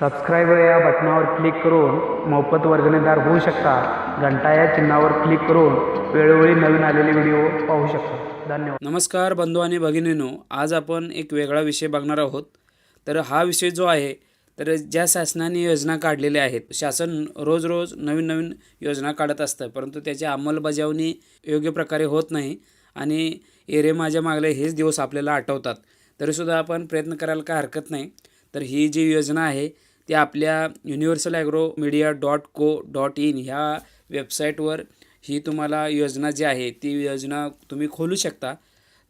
Subscribe या बटनावर click करून मोफत वर्गणीदार होऊ शकता. घंटा या चिन्हावर क्लिक करून वेळोवेळी नवीन आलेले व्हिडिओ पाहू शकता. धन्यवाद. नमस्कार बंधू आणि भगिनीनो आज आपण एक वेगळा विषय बघणार आहोत. तर हा विषय जो आहे तर ज्या शासनाने योजना काढलेल्या आहेत शासन रोज रोज नवीन नवीन योजना काढत असतं परंतु त्याची अंमलबजावणी योग्य प्रकारे होत नाही आणि एरे माझ्या मागले हेच दिवस आपल्याला आठवतात. तरीसुद्धा आपण प्रयत्न करायला काय हरकत नाही. तर ही जी योजना आहे ते आपल्या universal agro media dot co dot in ह्या वेबसाईटवर ही तुम्हाला योजना जी आहे ती योजना तुम्ही खोलू शकता.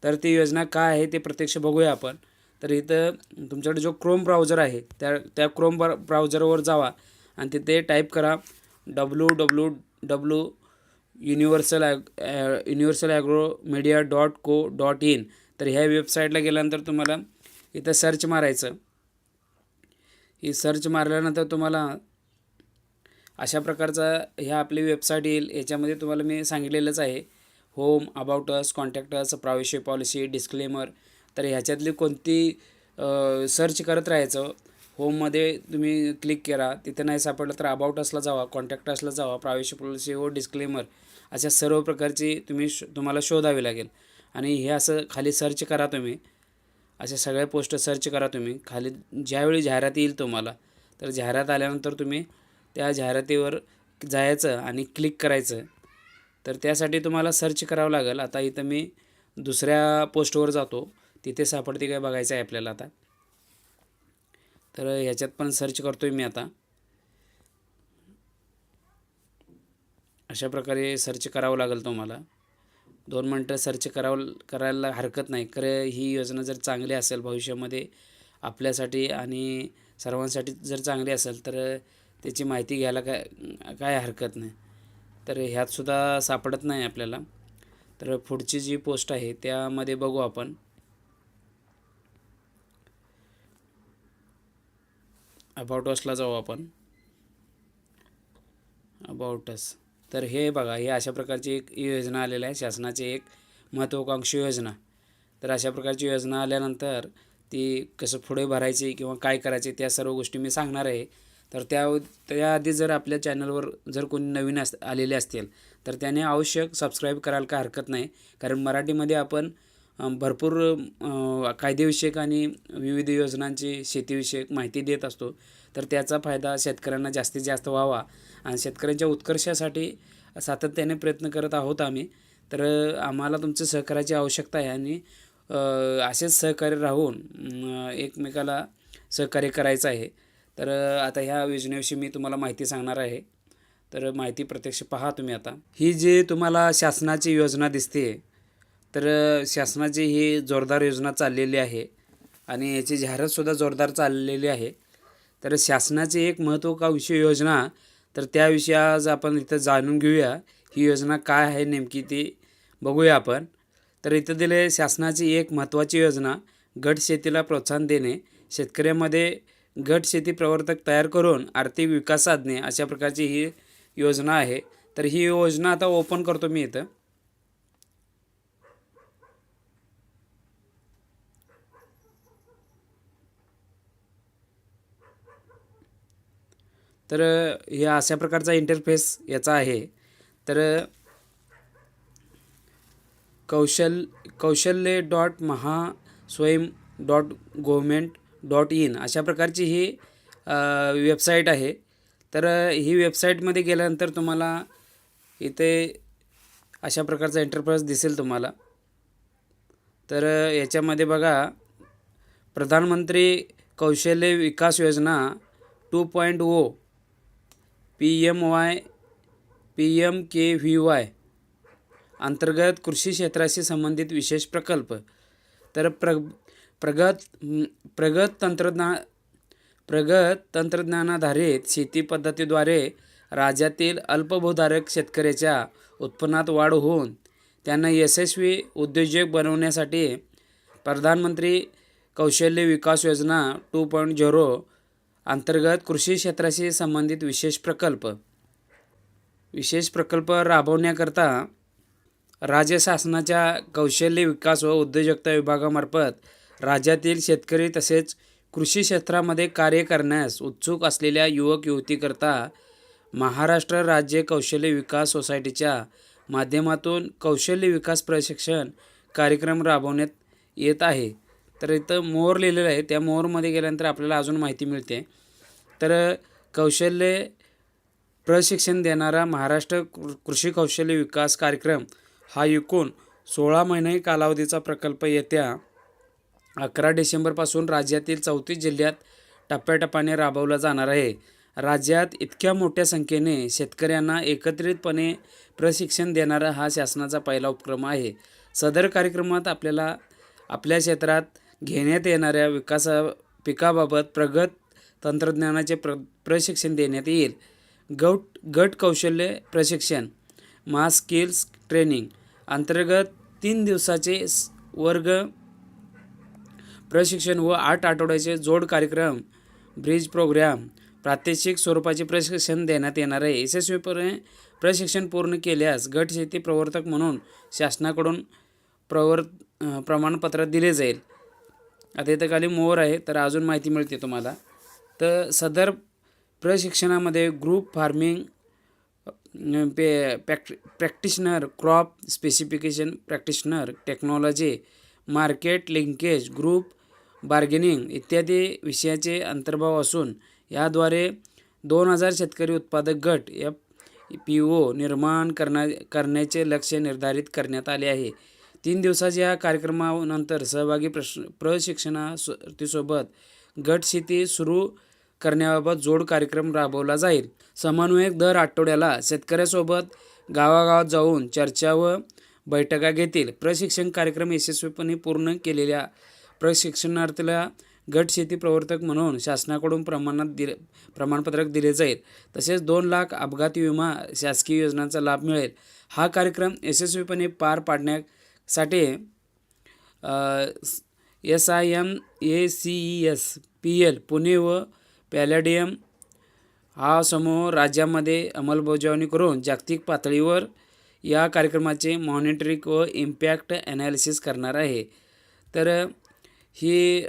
तर ती योजना काय आहे ते प्रत्यक्ष बघूया आपण. तर इथं तुमच्याकडे जो क्रोम ब्राउझर आहे त्या त्या क्रोम ब्रा ब्राउझरवर जावा आणि तिथे टाईप करा W W W universal ag universal agro media dot co dot in तर ह्या वेबसाईटला गेल्यानंतर तुम्हाला इथं सर्च मारायचं. ही सर्च मारल्यानंतर तुम्हाला अशा प्रकारचा ह्या आपली वेबसाईट येईल. याच्यामध्ये तुम्हाला मी सांगितलेलंच आहे. Home about us contact us privacy policy disclaimer तर ह्याच्यातली कोणती सर्च करत राहायचं होममध्ये तुम्ही क्लिक करा. तिथे नाही सापडलं तर अबाउट असला जावा कॉन्टॅक्ट असला जावा प्रायव्हसी पॉलिसी व डिस्क्लेमर अशा सर्व प्रकारची तुम्ही श तुम्हाला शोधावी लागेल. आणि हे असं खाली सर्च करा तुम्ही. अशा सगळे पोस्ट सर्च करा तुम्ही. खाली ज्यावेळी जाहिरात येईल तुम्हाला. तर जाहिरात आल्यानंतर तुम्ही त्या जाहिरातीवर जायचं आणि क्लिक करायचं. तर त्यासाठी तुम्हाला सर्च करावं लागेल. आता इथं मी दुसऱ्या पोस्टवर जातो. तिथे सापडते काय बघायचं आहे आपल्याला आता. तर ह्याच्यात पण सर्च करतो आहे मी आता. अशा प्रकारे सर्च करावं लागेल तुम्हाला. दोन मिनटं सर्च करावं करायला हरकत नाही. खरं ही योजना जर चांगली असेल भविष्यामध्ये आपल्यासाठी आणि सर्वांसाठी जर चांगली असेल तर त्याची माहिती घ्यायला काय काय हरकत नाही. तर ह्यातसुद्धा सापडत नाही आपल्याला. तर पुढची जी पोस्ट आहे त्यामध्ये बघू आपण. अबाउट असला जाऊ आपण. अबाउटस तर हे बघा हे अशा प्रकारची एक योजना आलेली आहे. शासनाची एक महत्त्वाकांक्षी योजना. तर अशा प्रकारची योजना आल्यानंतर ती कसं पुढे भरायची किंवा काय करायचे त्या सर्व गोष्टी मी सांगणार आहे. तर त्या त्याआधी जर आपल्या चॅनलवर जर कोणी नवीन अस आलेले असतील तर त्याने आवश्यक सबस्क्राईब करायला काय हरकत नाही. कारण मराठीमध्ये आपण भरपूर कायदेविषयक आणि विविध योजनांची शेतीविषयक माहिती देत असतो. तर त्याचा फायदा शेतकऱ्यांना जास्तीत जास्त व्हावा. आणि शेतकऱ्यांच्या उत्कर्षासाठी सातत्याने प्रयत्न करत आहोत आम्ही. तर आम्हाला तुमचं सहकार्याची आवश्यकता आहे आणि असेच सहकार्य राहून एकमेकाला सहकार्य करायचं आहे. तर आता ह्या योजनेविषयी मी तुम्हाला माहिती सांगणार आहे. तर माहिती प्रत्यक्ष पहा तुम्ही आता. ही जी तुम्हाला शासनाची योजना दिसते तर शासनाची ही जोरदार योजना चाललेली आहे आणि याची जाहिरातसुद्धा जोरदार चाललेली आहे. तर शासनाची एक महत्त्वाकांक्षी योजना तर त्याविषयी आज आपण इथं जाणून घेऊया ही योजना काय आहे नेमकी ती बघूया आपण. तर इथं दिले शासनाची एक महत्त्वाची योजना गट शेतीला प्रोत्साहन देणे शेतकऱ्यामध्ये गट शेती प्रवर्तक तयार करून आर्थिक विकास साधणे अशा प्रकारची ही योजना आहे. तर ही योजना आता ओपन करतो मी इथं. तर ह्या अशा प्रकारचा इंटरफेस याचा आहे. तर कौशल कौशल्य डॉट महा स्वयं डॉट गव्हर्मेंट डॉट इन अशा प्रकारची ही वेबसाईट आहे. तर ही वेबसाईटमध्ये गेल्यानंतर तुम्हाला इथे अशा प्रकारचा इंटरफेस दिसेल तुम्हाला. तर याच्यामध्ये बघा Pradhan Mantri Kaushal Vikas Yojana two point O P M Y P M K V Y अंतर्गत कृषी क्षेत्राशी संबंधित विशेष प्रकल्प. तर प्र प्रगत प्रगत तंत्रज्ञा प्रगत तंत्रज्ञानाधारित शेती पद्धतीद्वारे राज्यातील अल्पभूधारक शेतकऱ्याच्या उत्पन्नात वाढ होऊन त्यांना यशस्वी उद्योजक बनवण्यासाठी प्रधानमंत्री कौशल्य विकास योजना टू पॉईंट झिरो अंतर्गत कृषी क्षेत्राशी संबंधित विशेष प्रकल्प. विशेष प्रकल्प राबवण्याकरता राज्य शासनाच्या कौशल्य विकास व उद्योजकता विभागामार्फत राज्यातील शेतकरी तसेच कृषी क्षेत्रामध्ये कार्य करण्यास उत्सुक असलेल्या युवक युवतीकरता महाराष्ट्र राज्य कौशल्य विकास सोसायटीच्या माध्यमातून कौशल्य विकास प्रशिक्षण कार्यक्रम राबवण्यात येत आहे. तर इथं मोर लिहिलेलं आहे. त्या मोरमध्ये गेल्यानंतर आपल्याला अजून माहिती मिळते. तर कौशल्य प्रशिक्षण देणारा महाराष्ट्र कृ- कृषी कौशल्य विकास कार्यक्रम हा एकूण सोळा महिने कालावधीचा प्रकल्प येत्या अकरा डिसेंबरपासून राज्यातील चौतीस जिल्ह्यात टप्प्याटप्प्याने राबवला जाणार आहे. राज्यात इतक्या मोठ्या संख्येने शेतकऱ्यांना एकत्रितपणे प्रशिक्षण देणारा हा शासनाचा पहिला उपक्रम आहे. सदर कार्यक्रमात आपल्याला आपल्या क्षेत्रात घेण्यात येणाऱ्या विकासा पिकाबाबत प्रगत तंत्रज्ञानाचे प्र प्रशिक्षण देण्यात येईल. गट गट कौशल्य प्रशिक्षण मास स्किल्स ट्रेनिंग अंतर्गत तीन दिवसाचे वर्ग प्रशिक्षण व आठ आठवड्याचे जोड कार्यक्रम ब्रिज प्रोग्राम प्रात्यक्षिक स्वरूपाचे प्रशिक्षण देण्यात येणार आहे. यशस्वीपणे प्रशिक्षण पूर्ण केल्यास गट शेती प्रवर्तक म्हणून शासनाकडून प्रवर प्रमाणपत्र दिले जाईल. आता इथं खाली मोर आहे तर अजून माहिती मिळते तुम्हाला. तर सदर प्रशिक्षणामध्ये ग्रुप फार्मिंग पे प्रॅक्ट practitioner crop specification practitioner technology market linkage group bargaining इत्यादी विषयाचे अंतर्भाव असून याद्वारे दोन हजार शेतकरी उत्पादक गट या पी ओ निर्माण करण्या करण्याचे लक्ष्य निर्धारित करण्यात आले आहे. तीन दिवसाच्या या कार्यक्रमानंतर सहभागी प्रश प्रशिक्षणासोबत गट शेती सुरू करण्याबाबत जोड कार्यक्रम राबवला जाईल. समन्वयक दर आठवड्याला शेतकऱ्यासोबत गावागावात जाऊन चर्चा व बैठका घेतील. प्रशिक्षण कार्यक्रम यशस्वीपणे पूर्ण केलेल्या प्रशिक्षणार्थीला गट शेती प्रवर्तक म्हणून शासनाकडून प्रमाणात दिले प्रमाणपत्रक दिले जाईल. तसेच दोन लाख अपघाती विमा शासकीय योजनांचा लाभ मिळेल. हा कार्यक्रम यशस्वीपणे पार साठी S I M A C E S P L Pune व पॅलॅडियम हा समूह राज्यामध्ये अंमलबजावणी करून जागतिक पातळीवर या कार्यक्रमाचे मॉनिटरिंग व इम्पॅक्ट ॲनालिसिस करणार आहे. तर ही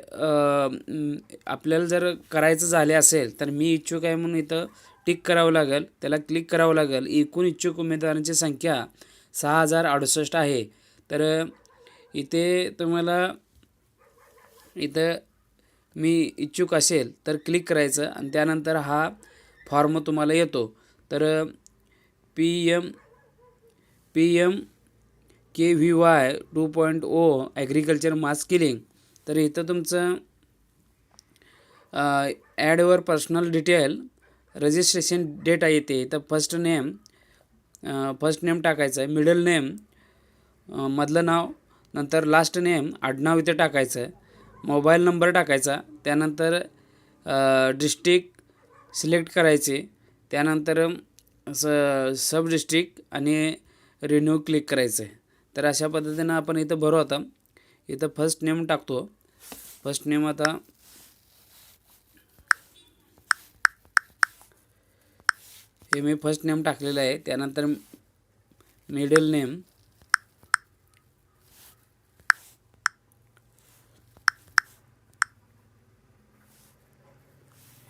आपल्याला जर करायचं झाले असेल तर मी इच्छुक आहे म्हणून इथं टिक करावं लागेल. त्याला क्लिक करावं लागेल. एकूण इच्छुक उमेदवारांची संख्या सहा हजार अडुसष्ट आहे. तर इथे तुम्हाला इथं मी इच्छुक असेल तर क्लिक करायचं आणि त्यानंतर हा फॉर्म तुम्हाला येतो. तर P M P M K V Y two point O agriculture mass killing तर इथं तुमचं ॲडवर पर्सनल डिटेल रजिस्ट्रेशन डेटा येते इथं फर्स्ट नेम फर्स्ट नेम टाकायचं आहे मिडल नेम मधलं नाव नंतर लास्ट नेम आडनाव इथे टाकायचं आहे मोबाईल नंबर टाकायचा त्यानंतर डिस्ट्रिक्ट सिलेक्ट करायचे त्यानंतर स सब डिस्ट्रिक्ट आणि रिन्यू क्लिक करायचं. आहे तर अशा पद्धतीनं आपण इथं भरू आता. इथं फर्स्ट नेम टाकतो. फर्स्ट नेम आता हे मी फर्स्ट नेम टाकलेलं आहे. त्यानंतर मिडल नेम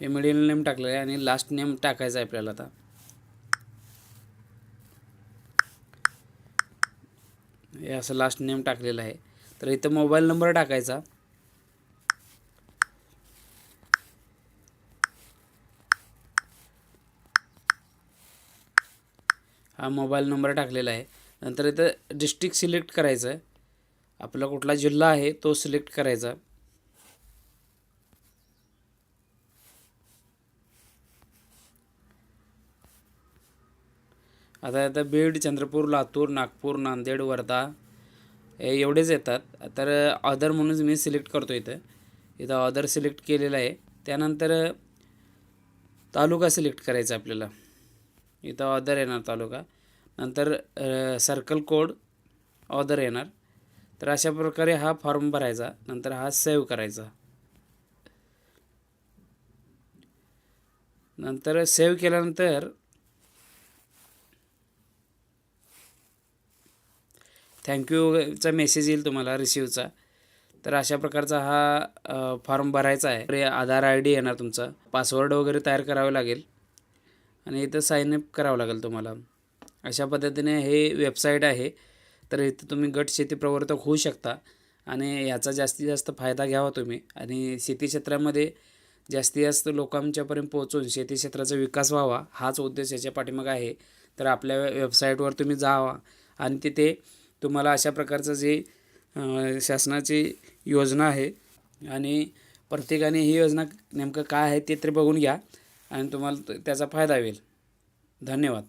हे मिडिल नेम टाकलेलं आहे आणि लास्ट नेम टाकायचं आहे आपल्याला आता. हे असं लास्ट नेम टाकलेलं आहे. तर इथं मोबाईल नंबर टाकायचा. हा मोबाईल नंबर टाकलेला आहे. नंतर इथं डिस्ट्रिक्ट सिलेक्ट करायचं आहे. आपला कुठला जिल्हा आहे तो सिलेक्ट करायचा. आता आता बीड चंद्रपूर लातूर नागपूर नांदेड वर्धा एवढेच येतात. तर ऑदर म्हणून मी सिलेक्ट करतो इथं. इथं ऑदर सिलेक्ट केलेलं आहे. त्यानंतर तालुका सिलेक्ट करायचा आपल्याला. इथं ऑदर येणार तालुका. नंतर सर्कल कोड ऑदर येणार. तर अशा प्रकारे हा फॉर्म भरायचा. नंतर हा सेव्ह करायचा. नंतर सेव्ह केल्यानंतर थँक्यूचा मेसेज येईल तुम्हाला रिसिव्हचा तर अशा प्रकारचा हा फॉर्म भरायचा आहे. तर आधार आय डी येणार तुमचा. पासवर्ड वगैरे तयार करावे लागेल. आणि इथं साईनअप करावं लागेल तुम्हाला. अशा पद्धतीने हे वेबसाईट आहे. तर इथं तुम्ही गट शेती प्रवर्तक होऊ शकता. आणि याचा जास्तीत जास्त फायदा घ्यावा तुम्ही. आणि शेती क्षेत्रामध्ये जास्तीत जास्त लोकांच्यापर्यंत पोहोचून शेती क्षेत्राचा विकास व्हावा हाच उद्देश याच्या पाठीमागं आहे. तर आपल्या वेबसाईटवर तुम्ही जावा. आणि तिथे तुम्हाला अशा प्रकारचं जे शासनाची योजना आहे आणि प्रत्येकाने ही योजना नेमकं काय आहे ते तरी बघून घ्या आणि तुम्हाला त- त्याचा फायदा होईल. धन्यवाद.